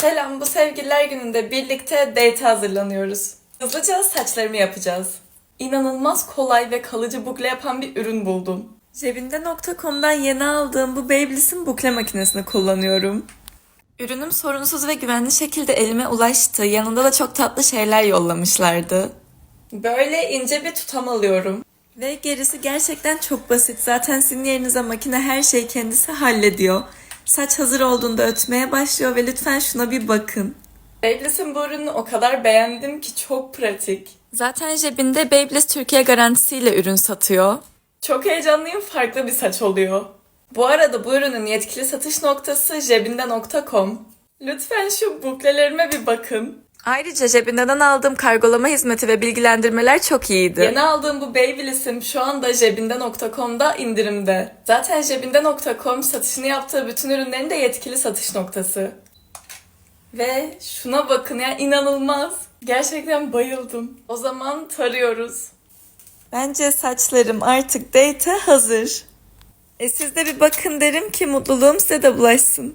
Selam, bu sevgililer gününde birlikte date hazırlanıyoruz. Hızlıca saçlarımı yapacağız. İnanılmaz kolay ve kalıcı bukle yapan bir ürün buldum. Cebinde.com'dan yeni aldığım bu Babyliss'in bukle makinesini kullanıyorum. Ürünüm sorunsuz ve güvenli şekilde elime ulaştı. Yanında da çok tatlı şeyler yollamışlardı. Böyle ince bir tutam alıyorum. Ve gerisi gerçekten çok basit. Zaten sizin yerinize makine her şeyi kendisi hallediyor. Saç hazır olduğunda ötmeye başlıyor ve lütfen şuna bir bakın. Babyliss'in bu ürünü o kadar beğendim ki çok pratik. Zaten cebinde Babyliss Türkiye garantisiyle ürün satıyor. Çok heyecanlıyım farklı bir saç oluyor. Bu arada bu ürünün yetkili satış noktası cebinde.com. Lütfen şu buklelerime bir bakın. Ayrıca cebinden aldığım kargolama hizmeti ve bilgilendirmeler çok iyiydi. Yeni aldığım bu Babyliss'im şu anda cebinde.com'da indirimde. Zaten cebinde.com satışını yaptığı bütün ürünlerin de yetkili satış noktası. Ve şuna bakın ya inanılmaz. Gerçekten bayıldım. O zaman tarıyoruz. Bence saçlarım artık date'e hazır. E siz de bir bakın derim ki mutluluğum size de bulaşsın.